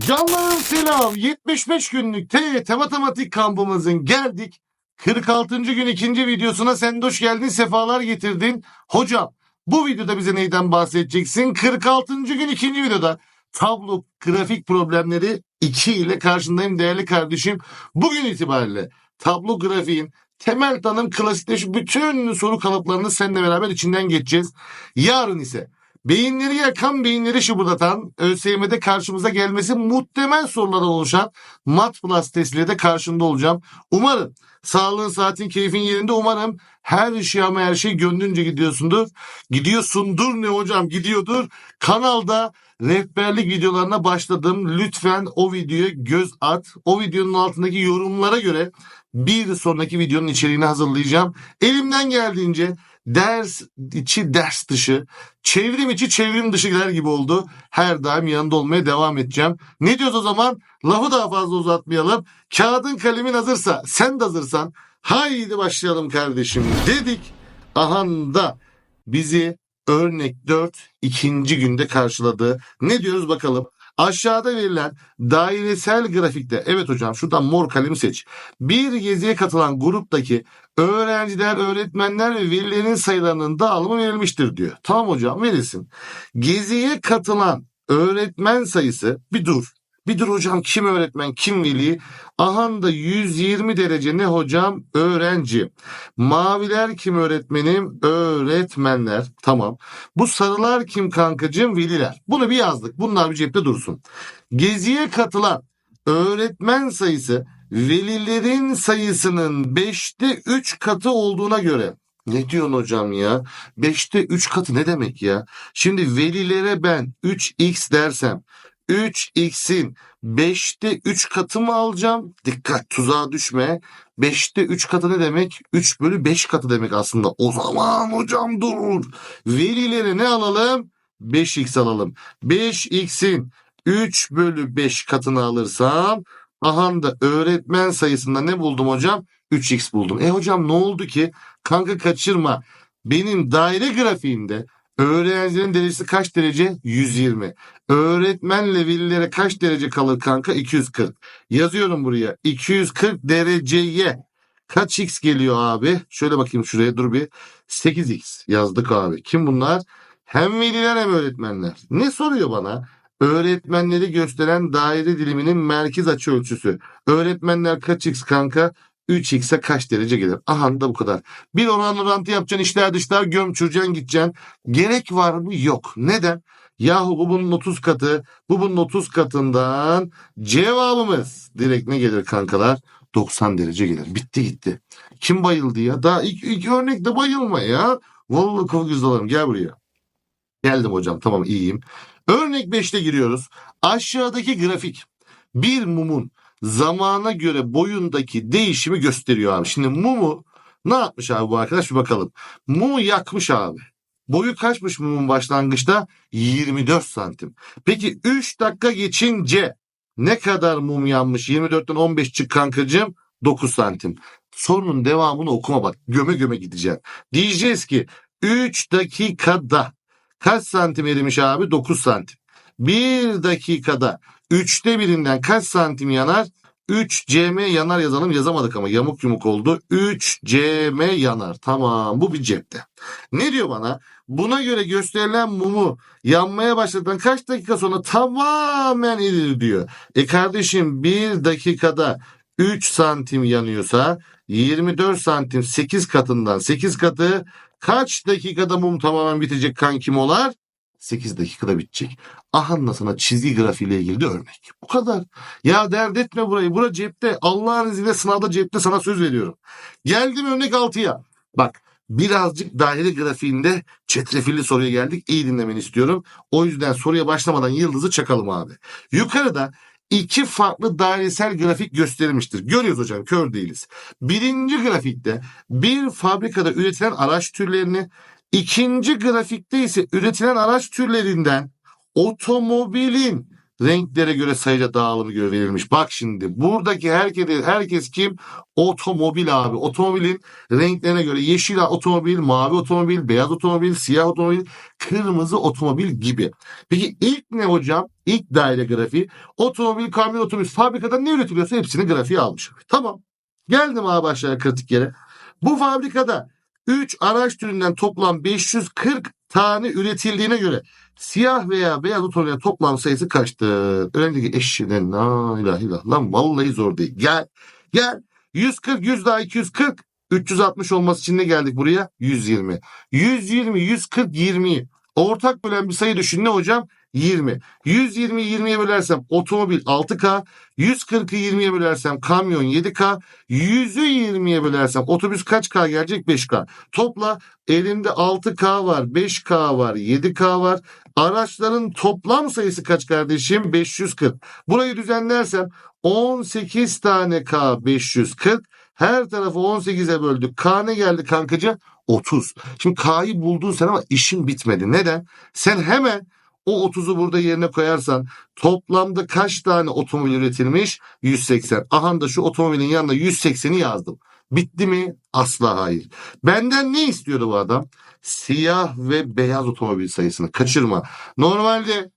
Canlarım selam. 75 günlük TYT matematik kampımızın geldik. 46. gün ikinci videosuna sen de hoş geldin, sefalar getirdin. Hocam bu videoda bize neyden bahsedeceksin? 46. gün ikinci videoda tablo grafik problemleri 2 ile karşındayım değerli kardeşim. Bugün itibariyle tablo grafiğin temel tanım klasikleşmiş bütün soru kalıplarını seninle beraber içinden geçeceğiz. Yarın ise Beyinleri yakan, beyinleri şıbırdatan, ÖSYM'de karşımıza gelmesi muhtemel sorulardan oluşan Mat Plus testiyle de karşında olacağım. Umarım sağlığın, saatin, keyfin yerinde. Umarım her şey ama her şey gönlünce gidiyorsundur. Gidiyorsundur ne hocam gidiyordur. Kanalda rehberlik videolarına başladım. Lütfen o videoya göz at. O videonun altındaki yorumlara göre bir sonraki videonun içeriğini hazırlayacağım. Elimden geldiğince ders içi ders dışı, çevrim içi çevrim dışı gider gibi oldu. Her daim yanında olmaya devam edeceğim. Ne diyoruz o zaman? Lafı daha fazla uzatmayalım. Kağıdın kalemin hazırsa, sen de hazırsan haydi başlayalım kardeşim dedik. Ahanda bizi örnek 4 ikinci günde karşıladı. Ne diyoruz bakalım. Aşağıda verilen dairesel grafikte evet hocam şuradan mor kalemi seç. Bir geziye katılan gruptaki öğrenciler, öğretmenler ve velilerin sayılarının dağılımı verilmiştir diyor. Tamam hocam verilsin. Geziye katılan öğretmen sayısı bir dur. Bir dur hocam kim öğretmen kim veli? Ahanda 120 derece ne hocam? Öğrenci. Maviler kim öğretmenim? Öğretmenler. Tamam. Bu sarılar kim kankacığım? Veliler. Bunu bir yazdık. Bunlar bir cepte dursun. Geziye katılan öğretmen sayısı velilerin sayısının 5'te 3 katı olduğuna göre ne diyorsun hocam ya? 5'te 3 katı ne demek ya? Şimdi velilere ben 3x dersem 3x'in 5'te 3 katı mı alacağım? Dikkat tuzağa düşme. 5'te 3 katı ne demek? 3 bölü 5 katı demek aslında. O zaman hocam dur. Velilere ne alalım? 5x alalım. 5x'in 3 bölü 5 katını alırsam aha da öğretmen sayısında ne buldum hocam? 3x buldum. E hocam ne oldu ki? Kanka kaçırma. Benim daire grafiğimde öğrencilerin derecesi kaç derece? 120. Öğretmenle velilere kaç derece kalır kanka? 240. Yazıyorum buraya. 240 dereceye kaç x geliyor abi? Şöyle bakayım şuraya dur bir. 8x yazdık abi. Kim bunlar? Hem veliler hem öğretmenler. Ne soruyor bana? Öğretmenleri gösteren daire diliminin merkez açı ölçüsü. Öğretmenler kaç x kanka? 3x'e kaç derece gelir? Aha da bu kadar. Bir oran orantı yapacaksın işler dışlar gömçüreceksin gideceksin. Gerek var mı? Yok. Neden? Yahu bu bunun 30 katı, bu bunun 30 katından cevabımız direkt ne gelir kankalar? 90 derece gelir. Bitti gitti. Kim bayıldı ya? Daha ilk, ilk örnekte bayılma ya. Vallahi kafa göz dalarım. Gel buraya. Geldim hocam tamam iyiyim. Örnek 5'te giriyoruz. Aşağıdaki grafik bir mumun zamana göre boyundaki değişimi gösteriyor abi. Şimdi mumu ne yapmış abi bu arkadaş bir bakalım. Mumu yakmış abi. Boyu kaçmış mumun başlangıçta? 24 santim. Peki 3 dakika geçince ne kadar mum yanmış? 24'ten 15 çık kankacığım. 9 santim. Sorunun devamını okuma bak. Göme göme gideceğim. Diyeceğiz ki 3 dakikada kaç santim erimiş abi? 9 santim. 1 dakikada 3'te birinden kaç santim yanar? 3 cm yanar yazalım yazamadık ama yamuk yumuk oldu. 3 cm yanar. Tamam bu bir cepte. Ne diyor bana? Buna göre gösterilen mumu yanmaya başladıktan kaç dakika sonra tamamen erir diyor. E kardeşim 1 dakikada 3 santim yanıyorsa 24 santim 8 katından 8 katı kaç dakikada mum tamamen bitecek kankimolar? 8 dakikada bitecek. Aha sana çizgi grafiğiyle ilgili de örnek. Bu kadar. Ya dert etme burayı. Bura cepte. Allah'ın izniyle sınavda cepte sana söz veriyorum. Geldim örnek 6'ya. Bak birazcık daire grafiğinde çetrefilli soruya geldik. İyi dinlemeni istiyorum. O yüzden soruya başlamadan yıldızı çakalım abi. Yukarıda iki farklı dairesel grafik gösterilmiştir. Görüyoruz hocam kör değiliz. Birinci grafikte bir fabrikada üretilen araç türlerini, ikinci grafikte ise üretilen araç türlerinden otomobilin renklere göre sayıca dağılımı göre verilmiş. Bak şimdi buradaki herkes, herkes kim? Otomobil abi. Otomobilin renklerine göre yeşil otomobil, mavi otomobil, beyaz otomobil, siyah otomobil, kırmızı otomobil gibi. Peki ilk ne hocam? İlk daire grafiği. Otomobil, kamyon, otobüs fabrikada ne üretiliyorsa hepsini grafiğe almış. Tamam. Geldim abi aşağıya kritik yere. Bu fabrikada 3 araç türünden toplam 540 tane üretildiğine göre siyah veya beyaz otomobilin toplam sayısı kaçtır? Öğrenci eşinin la ilahe illallah. Lan vallahi zor değil. Gel. Gel. 140 100 daha 240 360 olması için ne geldik buraya? 120. 120 140 20'yi ortak bölen bir sayı düşün ne hocam? 20. 120 20'ye bölersem otomobil 6K, 140'ı 20'ye bölersem kamyon 7K, 100'ü 20'ye bölersem otobüs kaç K gelecek? 5K. Topla elimde 6K var, 5K var, 7K var. Araçların toplam sayısı kaç kardeşim? 540. Burayı düzenlersem 18 tane K 540. Her tarafı 18'e böldük. K ne geldi kankacı? 30. Şimdi K'yı buldun sen ama işin bitmedi. Neden? Sen hemen o 30'u burada yerine koyarsan toplamda kaç tane otomobil üretilmiş? 180. Aha da şu otomobilin yanına 180'i yazdım. Bitti mi? Asla hayır. Benden ne istiyordu bu adam? Siyah ve beyaz otomobil sayısını kaçırma. Normalde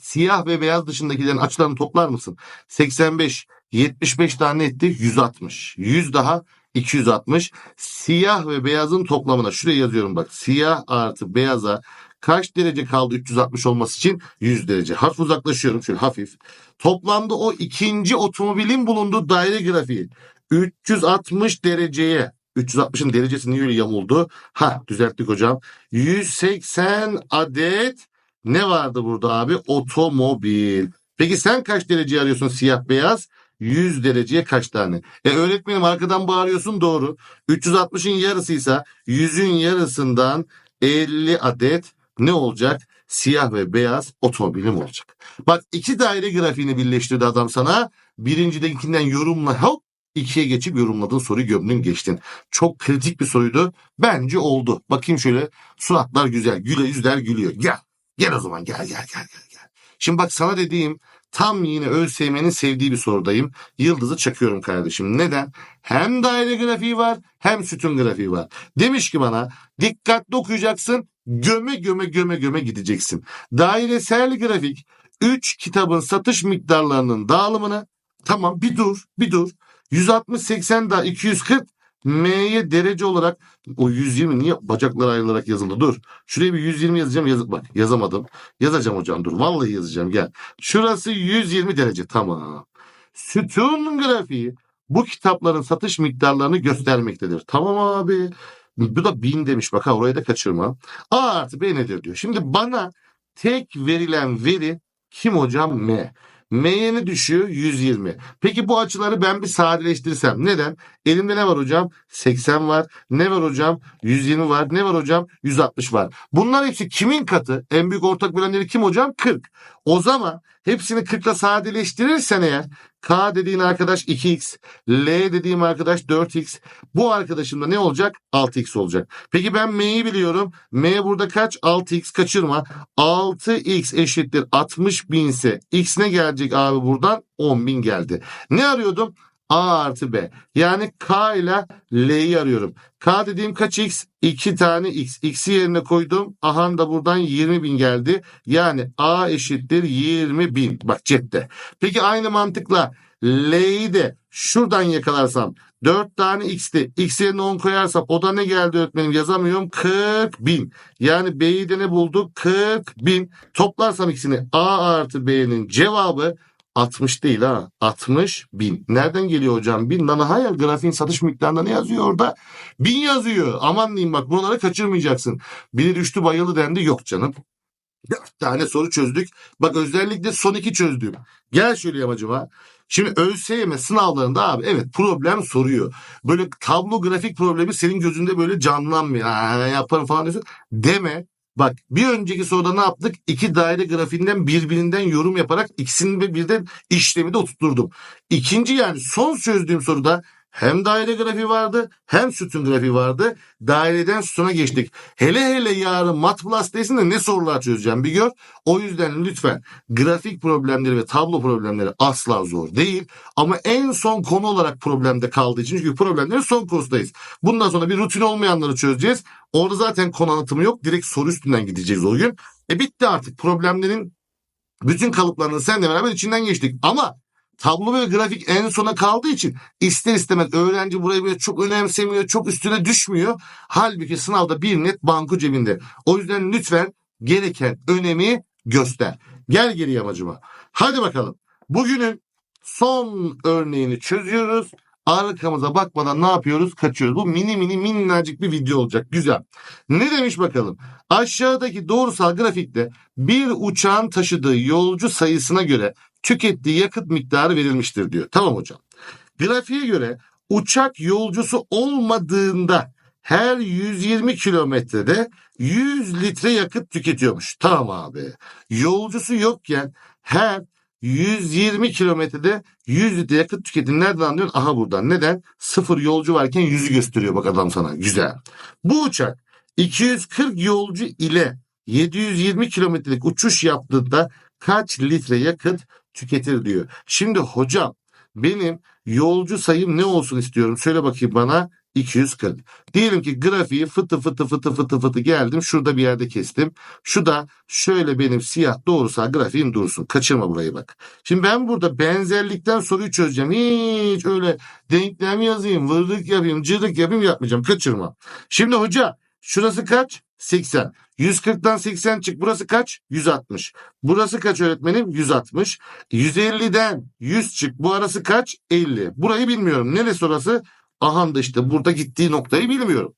siyah ve beyaz dışındakilerin açılarını toplar mısın? 85, 75 tane etti 160. 100 daha 260. Siyah ve beyazın toplamına şuraya yazıyorum bak. Siyah artı beyaza kaç derece kaldı 360 olması için? 100 derece. Hafif uzaklaşıyorum şöyle hafif. Toplamda o ikinci otomobilin bulunduğu daire grafiği 360 dereceye 360'ın derecesi niye öyle yamuldu? Ha düzelttik hocam. 180 adet ne vardı burada abi? Otomobil. Peki sen kaç derece arıyorsun siyah beyaz? 100 dereceye kaç tane? E öğretmenim arkadan bağırıyorsun doğru. 360'ın yarısıysa 100'ün yarısından 50 adet ne olacak? Siyah ve beyaz otomobilim olacak. Bak iki daire grafiğini birleştirdi adam sana. Birincidekinden yorumla hop ikiye geçip yorumladığın soruyu gömdün geçtin. Çok kritik bir soruydu. Bence oldu. Bakayım şöyle suratlar güzel. Güle yüzler gülüyor. Gel. Gel o zaman gel gel gel gel. gel. Şimdi bak sana dediğim tam yine ÖSYM'nin sevdiği bir sorudayım. Yıldızı çakıyorum kardeşim. Neden? Hem daire grafiği var hem sütun grafiği var. Demiş ki bana dikkatli okuyacaksın. Göme göme göme göme gideceksin. Dairesel grafik 3 kitabın satış miktarlarının dağılımını tamam bir dur bir dur. 160 80 daha 240 M'ye derece olarak o 120 niye bacaklar ayrılarak yazıldı? Dur. Şuraya bir 120 yazacağım. Yaz bak yazamadım. Yazacağım hocam dur. Vallahi yazacağım gel. Şurası 120 derece. Tamam. Sütun grafiği bu kitapların satış miktarlarını göstermektedir. Tamam abi. Bu da 1000 demiş bak ha orayı da kaçırma. A artı B nedir diyor. Şimdi bana tek verilen veri kim hocam? M. M'ye düşüyor? 120. Peki bu açıları ben bir sadeleştirsem. Neden? Elimde ne var hocam? 80 var. Ne var hocam? 120 var. Ne var hocam? 160 var. Bunlar hepsi kimin katı? En büyük ortak bölenleri kim hocam? 40. O zaman hepsini 40 ile sadeleştirirsen eğer K dediğin arkadaş 2x, L dediğim arkadaş 4x. Bu arkadaşım da ne olacak? 6x olacak. Peki ben M'yi biliyorum. M burada kaç? 6x kaçırma. 6x eşittir 60 bin ise x ne gelecek abi buradan? 10 bin geldi. Ne arıyordum? A artı B. Yani K ile L'yi arıyorum. K dediğim kaç x? 2 tane x. X'i yerine koydum. Aha da buradan 20 bin geldi. Yani A eşittir 20 bin. Bak cepte. Peki aynı mantıkla L'yi de şuradan yakalarsam 4 tane x'ti. X yerine 10 koyarsam o da ne geldi öğretmenim yazamıyorum. 40 bin. Yani B'yi de ne bulduk? 40 bin. Toplarsam ikisini A artı B'nin cevabı 60 değil ha. 60 bin. Nereden geliyor hocam? Bin. Lan hayır grafiğin satış miktarında ne yazıyor orada? Bin yazıyor. Aman diyeyim bak buraları kaçırmayacaksın. Biri düştü bayıldı dendi. Yok canım. Dört tane soru çözdük. Bak özellikle son iki çözdüm. Gel şöyle yamacıma. Şimdi ÖSYM sınavlarında abi evet problem soruyor. Böyle tablo grafik problemi senin gözünde böyle canlanmıyor. Ha, yaparım falan diyorsun. Deme. Bak bir önceki soruda ne yaptık? İki daire grafiğinden birbirinden yorum yaparak ikisinin ve birden işlemi de oturtturdum. İkinci yani son çözdüğüm soruda Hem daire grafiği vardı hem sütun grafiği vardı. Daireden sütuna geçtik. Hele hele yarın Mat Plus testinde ne sorular çözeceğim bir gör. O yüzden lütfen grafik problemleri ve tablo problemleri asla zor değil. Ama en son konu olarak problemde kaldığı için çünkü problemlerin son konusundayız. Bundan sonra bir rutin olmayanları çözeceğiz. Orada zaten konu anlatımı yok. Direkt soru üstünden gideceğiz o gün. E bitti artık problemlerin bütün kalıplarını seninle beraber içinden geçtik. Ama tablo ve grafik en sona kaldığı için ister istemez öğrenci burayı böyle çok önemsemiyor, çok üstüne düşmüyor. Halbuki sınavda bir net banko cebinde. O yüzden lütfen gereken önemi göster. Gel geriye amacıma. Hadi bakalım. Bugünün son örneğini çözüyoruz. Arkamıza bakmadan ne yapıyoruz? Kaçıyoruz. Bu mini mini minnacık bir video olacak. Güzel. Ne demiş bakalım? Aşağıdaki doğrusal grafikte bir uçağın taşıdığı yolcu sayısına göre tükettiği yakıt miktarı verilmiştir diyor. Tamam hocam. Grafiğe göre uçak yolcusu olmadığında her 120 kilometrede 100 litre yakıt tüketiyormuş. Tamam abi. Yolcusu yokken her 120 kilometrede 100 litre yakıt tüketim nereden anlıyorsun? Aha buradan. Neden? Sıfır yolcu varken yüzü gösteriyor bak adam sana. Güzel. Bu uçak 240 yolcu ile 720 kilometrelik uçuş yaptığında kaç litre yakıt tüketir diyor. Şimdi hocam benim yolcu sayım ne olsun istiyorum? Söyle bakayım bana. 240. Diyelim ki grafiği fıtı fıtı fıtı fıtı fıtı geldim. Şurada bir yerde kestim. Şu da şöyle benim siyah doğrusal grafiğim dursun. Kaçırma burayı bak. Şimdi ben burada benzerlikten soruyu çözeceğim. Hiç öyle denklem yazayım, vırlık yapayım, cırlık yapayım yapmayacağım. Kaçırma. Şimdi hoca şurası kaç? 80. 140'dan 80 çık. Burası kaç? 160. Burası kaç öğretmenim? 160. 150'den 100 çık. Bu arası kaç? 50. Burayı bilmiyorum. Neresi orası? Aha da işte burada gittiği noktayı bilmiyorum.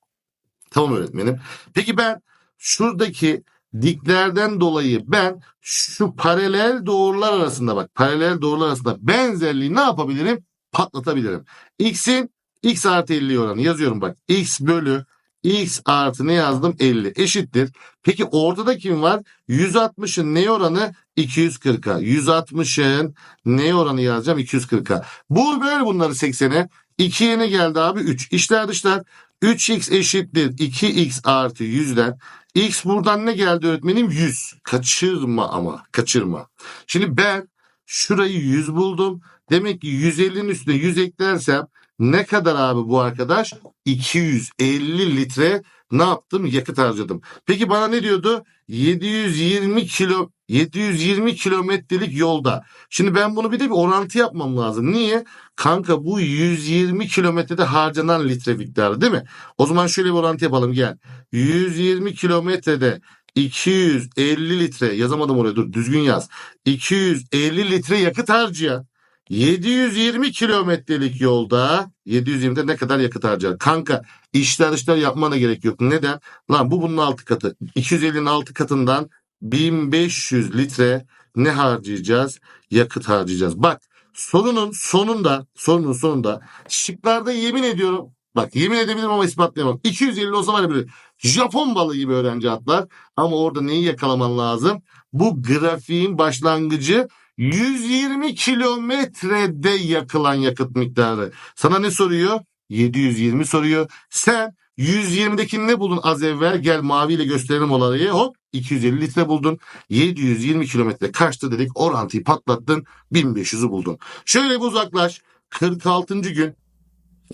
Tamam öğretmenim. Peki ben şuradaki diklerden dolayı ben şu paralel doğrular arasında bak paralel doğrular arasında benzerliği ne yapabilirim? Patlatabilirim. X'in x artı 50 oranı yazıyorum bak. X bölü x artı ne yazdım? 50 eşittir. Peki ortada kim var? 160'ın ne oranı? 240'a. 160'ın ne oranı yazacağım? 240'a. Bul böyle bunları 80'e. 2'ye ne geldi abi? 3. İşler dışlar. 3x eşittir 2x artı 100'den. X buradan ne geldi öğretmenim? 100. Kaçırma ama. Kaçırma. Şimdi ben şurayı 100 buldum. Demek ki 150'nin üstüne 100 eklersem ne kadar abi bu arkadaş? 250 litre ne yaptım? Yakıt harcadım. Peki bana ne diyordu? 720 kilo 720 kilometrelik yolda. Şimdi ben bunu bir de bir orantı yapmam lazım. Niye? Kanka bu 120 kilometrede harcanan litre miktarı değil mi? O zaman şöyle bir orantı yapalım gel. 120 kilometrede 250 litre yazamadım oraya dur düzgün yaz. 250 litre yakıt harcayan 720 kilometrelik yolda 720'de ne kadar yakıt harcar? Kanka işler dışlar yapmana gerek yok. Neden? Lan bu bunun altı katı. 250'nin altı katından 1500 litre ne harcayacağız? Yakıt harcayacağız. Bak sorunun sonunda sorunun sonunda şıklarda yemin ediyorum Bak yemin edebilirim ama ispatlayamam. 250 olsa var ya böyle Japon balığı gibi öğrenci atlar. Ama orada neyi yakalaman lazım? Bu grafiğin başlangıcı 120 kilometrede yakılan yakıt miktarı. Sana ne soruyor? 720 soruyor. Sen 120'deki ne buldun az evvel? Gel maviyle gösterelim olayı. Hop 250 litre buldun. 720 kilometre kaçtı dedik. Orantıyı patlattın. 1500'ü buldun. Şöyle bir uzaklaş. 46. gün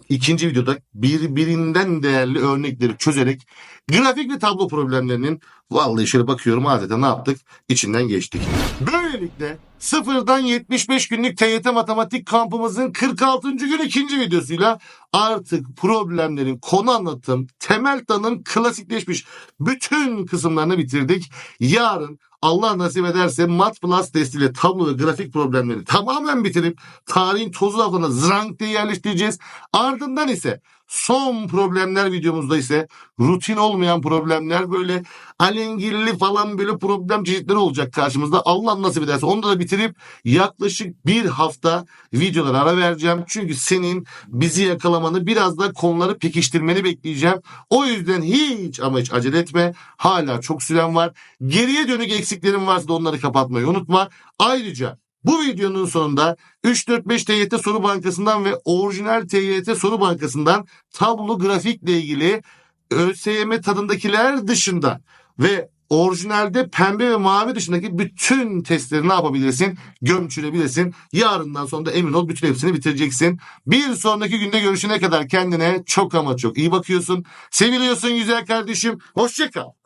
ikinci videoda birbirinden değerli örnekleri çözerek grafik ve tablo problemlerinin vallahi şöyle bakıyorum adeta ne yaptık? İçinden geçtik. Böylelikle sıfırdan 75 günlük TYT matematik kampımızın 46. gün ikinci videosuyla artık problemlerin konu anlatım, temel tanım klasikleşmiş bütün kısımlarını bitirdik. Yarın Allah nasip ederse Mat Plus testiyle tablo ve grafik problemleri tamamen bitirip tarihin tozu lafına zrank diye yerleştireceğiz. Ardından ise son problemler videomuzda ise rutin olmayan problemler böyle alengirli falan böyle problem çeşitleri olacak karşımızda. Allah nasip ederse onu da bitirip yaklaşık bir hafta videolara ara vereceğim. Çünkü senin bizi yakalamanı biraz da konuları pekiştirmeni bekleyeceğim. O yüzden hiç ama hiç acele etme. Hala çok süren var. Geriye dönük eksiklerin varsa da onları kapatmayı unutma. Ayrıca Bu videonun sonunda 3-4-5 TYT soru bankasından ve orijinal TYT soru bankasından tablo grafikle ilgili ÖSYM tadındakiler dışında ve orijinalde pembe ve mavi dışındaki bütün testleri ne yapabilirsin? Gömçürebilirsin. Yarından sonra da emin ol bütün hepsini bitireceksin. Bir sonraki günde görüşene kadar kendine çok ama çok iyi bakıyorsun. Seviliyorsun güzel kardeşim. Hoşça kal.